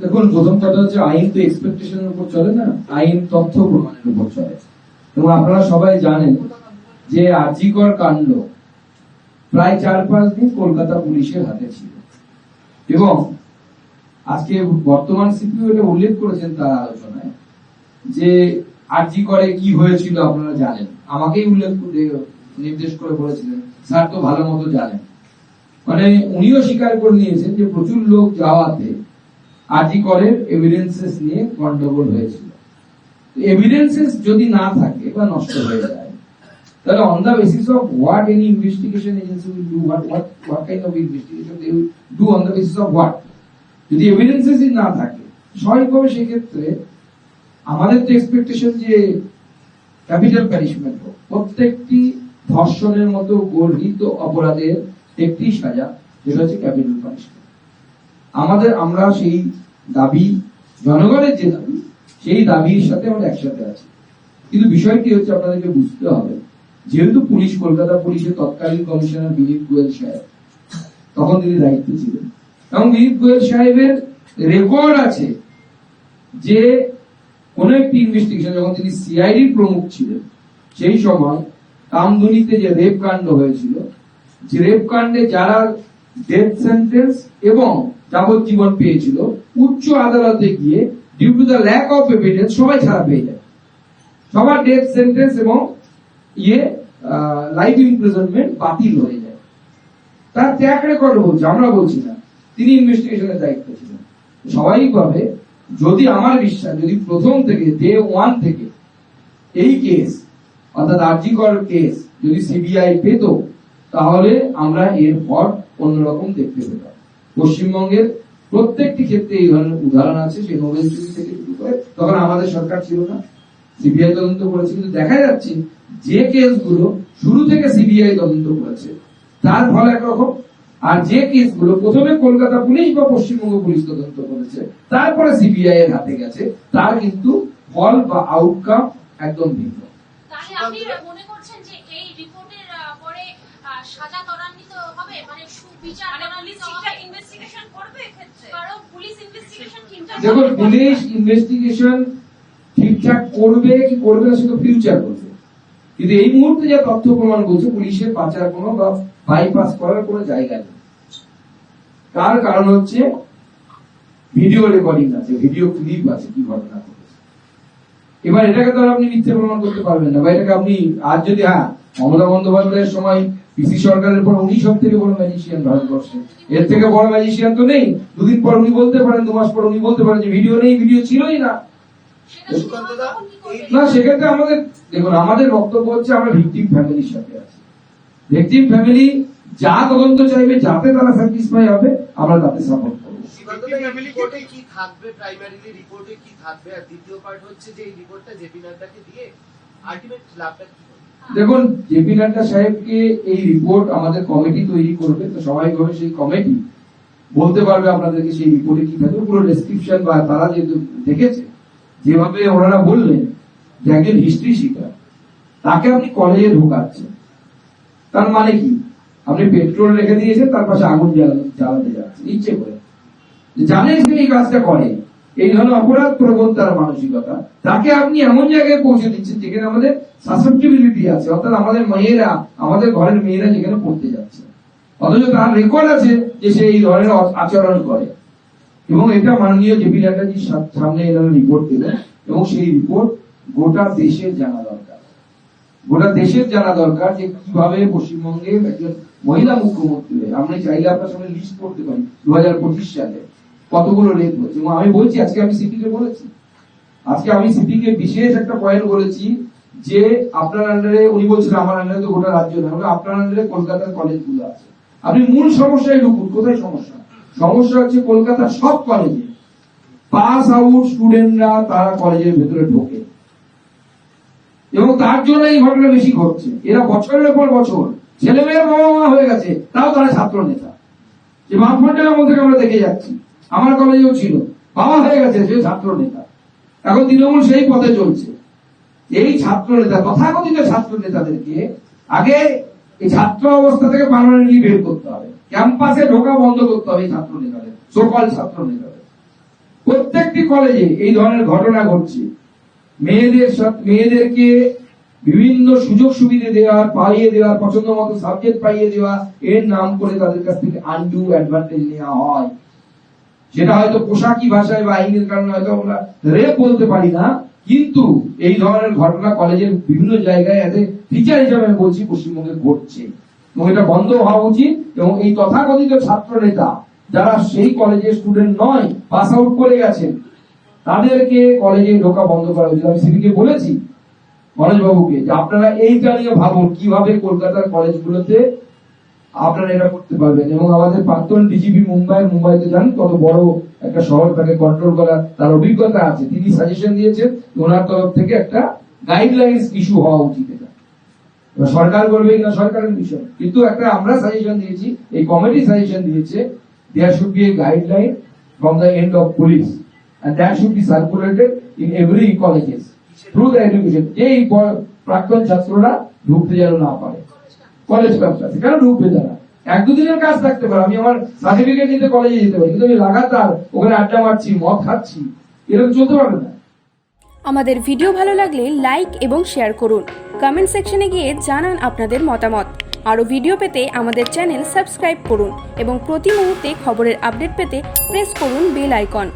দেখুন, প্রথম কথা হচ্ছে আইন তো এক্সপেকটেশনের উপর চলে না, আইন তথ্য প্রমাণের উপর চলে। এবং আপনারা সবাই জানেন যে আজিকর কাণ্ড প্রায় চার পাঁচ দিন কলকাতা পুলিশের হাতে ছিল। এবং আজকে বর্তমান সিপিও এটা উল্লেখ করেছেন তার আলোচনায় যে আরজি করে কি হয়েছিল আপনারা জানেন। আমাকেই উল্লেখ নির্দেশ করে বলেছিলেন, স্যার তো ভালো মতো জানেন। মানে উনিও স্বীকার করে নিয়েছেন যে প্রচুর লোক যাওয়াতে করের এভিডেন্সেস নিয়ে গন্ডগোল হয়েছিল। এভিডেন্সেস যদি না থাকে বা নষ্ট হয়ে যায়, তাহলে on the basis of what any investigation agency will do what what what kind of investigation they will do on the basis of what যদি এভিডেন্সেস না থাকে, স্বাভাবিকভাবে সেক্ষেত্রে আমাদের তো এক্সপেকটেশন যে ক্যাপিটাল প্যানিশমেন্ট হোক, প্রত্যেকটি ধর্ষণের মতো গর্হিত অপরাধের একটি সাজা, যেটা হচ্ছে ক্যাপিটাল পানিশমেন্ট আমাদের, আমরা সেই দাবি, জনগণের যে দাবি, সেই দাবির সাথে আমরা একসাথে আছি। কিন্তু বিষয়টি হচ্ছে আপনাদেরকে বুঝতে হবে, যেহেতু পুলিশ, কলকাতা পুলিশের তৎকালীন কমিশনার বিনীত গোয়েল সাহেব, তখন তিনি দায়িত্বে ছিলেন। এবং বিনীত গোয়েল সাহেবের রেকর্ড আছে যে কোন একটি ইনভেস্টিগেশন যখন তিনি সিআইডির প্রমুখ ছিলেন, সেই সময় কামদুনিতে যে রেপ কাণ্ড হয়েছিল, যে রেপ কাণ্ডে যারা ডেথ সেন্টেন্স এবং যাবজ্জীবন পেয়েছিল, উচ্চ আদালতে গিয়ে due to the lack of evidence সবাই ছাড়া পেয়ে যায়। সবার ডেথ সেন্টেন্স এবং ইয়ে লাইফ ইমপ্রিজনমেন্ট বাতিল হয়ে যায়। তার ট্র্যাক রেকর্ড বলছে, আমরা বলছি না। তিনি ইনভেস্টিগেশনের দায়িত্ব ছিলেন। স্বাভাবিকভাবে যদি আমার বিশ্বাস, যদি প্রথম থেকে ডে ওয়ান থেকে এই কেস অর্থাৎ আর্জিকর কেস যদি সিবিআই পেত, তাহলে আমরা এর পর অন্যরকম দেখতে পেতাম। পশ্চিমবঙ্গের প্রত্যেকটি ক্ষেত্রে এই ধরনের উদাহরণ আছে সেই নোবেল চুরি থেকে শুরু করে তখন আমাদের সরকার ছিল না। সিবিআই তদন্ত করেছে কিন্তু দেখা যাচ্ছে যে কেসগুলো শুরু থেকে সিবিআই তদন্ত করেছে তার ফল একরকম। আর যে কেসগুলো প্রথমে কলকাতা পুলিশ বা পশ্চিমবঙ্গ পুলিশ তদন্ত করেছে তারপরে সিবিআই এর হাতে গেছে তার কিন্তু ফল বা আউটকাম একদম ভিন্ন। মনে সাজা ত্বরান্বিত হবে? মানে সুবিচার মানে পুলিশ ত্বরান্বিত ঠিকঠাক হবে? ইনভেস্টিগেশন করবে এক্ষেত্রে কারণ পুলিশ ইনভেস্টিগেশন ঠিকঠাক দেখুন, পুলিশ ইনভেস্টিগেশন ঠিকঠাক করবে কি করবে না সেটা ফিউচার বলবে। কিন্তু এই মুহূর্তে যা তথ্য প্রমাণ বলছে, পুলিশের বাঁচার কোনো বা বাইপাস করার কোনো জায়গা নেই। তার কারণ হচ্ছে ভিডিও রেকর্ডিং আছে ভিডিও ক্লিপ আছে, কি ঘটনা এবার এটাকে তো আপনি মিথ্যে প্রমাণ করতে পারবেন না, বা এটাকে আপনি আজ যদি হ্যাঁ মমতা বন্দ্যোপাধ্যায়ের সময় পিসি সরকারের পর উনি সব থেকে বড় ম্যাজিশিয়ান ভারতবর্ষে। এর থেকে বড় ম্যাজিশিয়ান তো নেই। দুদিন পর উনি বলতে পারেন দু মাস পর উনি বলতে পারেন যে ভিডিও নেই ভিডিও ছিলই না? না সেক্ষেত্রে আমাদের দেখুন আমাদের বক্তব্য হচ্ছে আমরা ভিকটিম ফ্যামিলির সাথে আছি। ভিকটিম ফ্যামিলি যা তদন্ত চাইবে যাতে তারা স্যাটিসফাই হবে আমরা তাতে সাপোর্ট করব। সীমান্তদা, এই রিপোর্টে কি থাকবে? প্রাইমারিলি রিপোর্টে কি থাকবে? আর দ্বিতীয় পার্ট হচ্ছে যে এই রিপোর্টটা জেপি নাড্ডাকে দিয়ে আলটিমেট লাভটা কি হবে? দেখুন জেপি নাড্ডা সাহেবকে এই রিপোর্ট আমাদের কমিটি তৈরি করবে, তো স্বাভাবিকভাবে সেই কমিটি বলতে পারবে আপনাদেরকে সেই রিপোর্টে কি থাকবে পুরো ডেসক্রিপশন বা তারা যেহেতু দেখেছে, যেভাবে ওনারা বললেন যে একজন হিস্ট্রি শিকার তাকে আপনি কলেজে ঢোকাচ্ছেন। তার মানে কি? আপনি পেট্রোল রেখে দিয়েছেন, তার পাশে আগুন জ্বালাতে যাচ্ছেন। ইচ্ছে করে। জানেন সে এই কাজটা করে এই ধরনের অপরাধ প্রবণ তার মানসিকতা। তাকে আপনি এমন জায়গায় পৌঁছে দিচ্ছেন যেখানে আমাদের সাসেপ্টিবিলিটি আছে, অর্থাৎ আমাদের মেয়েরা, আমাদের ঘরের মেয়েরা যেখানে পড়তে যাচ্ছে। অথচ তার রেকর্ড আছে যে সে এই ধরনের আচরণ করে। এবং এটা মাননীয় জেপি নাড্ডাজির সা- সামনে এনারা রিপোর্ট দিলেন এবং সেই রিপোর্ট গোটা দেশের জানা দরকার। গোটা দেশের জানা দরকার যে কীভাবে পশ্চিমবঙ্গের একজন মহিলা মুখ্যমন্ত্রী আমরা চাইলে আপনার সঙ্গে লিস্ট করতে পারি দু সালে। কতগুলো রেপ হয়েছে এবং আমি বলছি, আজকে আমি সিপিকে বলেছি। আজকে আমি সিপিকে বিশেষ একটা পয়েন্ট বলেছি যে আপনার আন্ডারে উনি বলছিলেন, আমার আন্ডারে তো গোটা রাজ্য না আপনার আন্ডারে কলকাতার কলেজগুলো আছে। আপনি মূল সমস্যায় ঢুকুন, কোথায় সমস্যা? সমস্যা হচ্ছে কলকাতার সব কলেজে পাস আউট স্টুডেন্টরা তারা কলেজের ভেতরে ঢোকে। এবং তার জন্য এই ঘটনা বেশি ঘটছে। এরা বছরের পর বছর ছেলে মেয়ের বাবা মা হয়ে গেছে, তাও তারা ছাত্র নেতা যে বামফ্রন্টের মধ্যে আমরা দেখে যাচ্ছি। আমার কলেজেও ছিল। বাবা হয়ে গেছে, সে ছাত্র নেতা। এখন তৃণমূল সেই পথে চলছে। এই ছাত্র নেতা, তথাকথিত ছাত্র নেতাদেরকে আগে এই ছাত্র অবস্থা থেকে পার্মানেন্টলি বের করতে হবে। ক্যাম্পাসে ঢোকা বন্ধ করতে হবে এই ছাত্র নেতাদের সকল ছাত্র নেতাদের। প্রত্যেকটি কলেজে এই ধরনের ঘটনা ঘটছে। মেয়েদের মেয়েদেরকে বিভিন্ন সুযোগ সুবিধা দেওয়া, পাইয়ে দেওয়া পছন্দ মতো সাবজেক্ট পাইয়ে দেওয়া, এর নাম করে তাদের কাছ থেকে আনডু অ্যাডভান্টেজ নেওয়া হয়। সেটা হয়তো পোশাকি ভাষায় বা আইনের কারণে হয়তো আমরা রেপ বলতে পারি না, কিন্তু এই ধরনের ঘটনা কলেজের বিভিন্ন জায়গায় এতে টিচার হিসাবে আমি বলছি, পশ্চিমবঙ্গে ঘটছে। এবং এটা বন্ধ হওয়া উচিত এবং এই তথাকথিত ছাত্র নেতা যারা সেই কলেজের স্টুডেন্ট নয় পাস আউট করে গেছেন, তাদেরকে কলেজে ঢোকা বন্ধ করা উচিত। আমি সিভিকে বলেছি মনোজ যে আপনারা এইটা নিয়ে ভাবুন কীভাবে কলকাতার কলেজগুলোতে আপনারা এটা করতে পারবেন। এবং আমাদের প্রাক্তন ডিজিপি মুম্বাই, মুম্বাইতে যান, কত বড় একটা শহর, তাকে কন্ট্রোল করা তার অভিজ্ঞতা আছে। তিনি সাজেশন দিয়েছেন ওনার তরফ থেকে একটা গাইডলাইন্স ইস্যু হওয়া উচিত এটা। সরকার করবে না সরকারের বিষয় কিন্তু একটা আমরা সাজেশন দিয়েছি, এই কমিটি সাজেশন দিয়েছে there should be a guideline from the end of police and that should be circulated in every colleges. Through the education প্রাক্তন ছাত্ররা ঢুকতে যেন না পারে। কলেজ ক্যাম্পাসে কেন ঢুকবে তারা? এক দুদিনের কাজ থাকতে পারে। আমি আমার সার্টিফিকেট নিতে কলেজে যেতে পারি, কিন্তু আমি লাগাতার ওখানে আড্ডা মারছি, মদ খাচ্ছি। এরকম চলতে পারবে না। আমাদের ভিডিও ভালো লাগলে লাইক এবং শেয়ার করুন। কমেন্ট সেকশনে গিয়ে জানান আপনাদের মতামত। আরও ভিডিও পেতে আমাদের চ্যানেল সাবস্ক্রাইব করুন এবং প্রতি মুহূর্তে খবরের আপডেট পেতে প্রেস করুন বেল আইকন।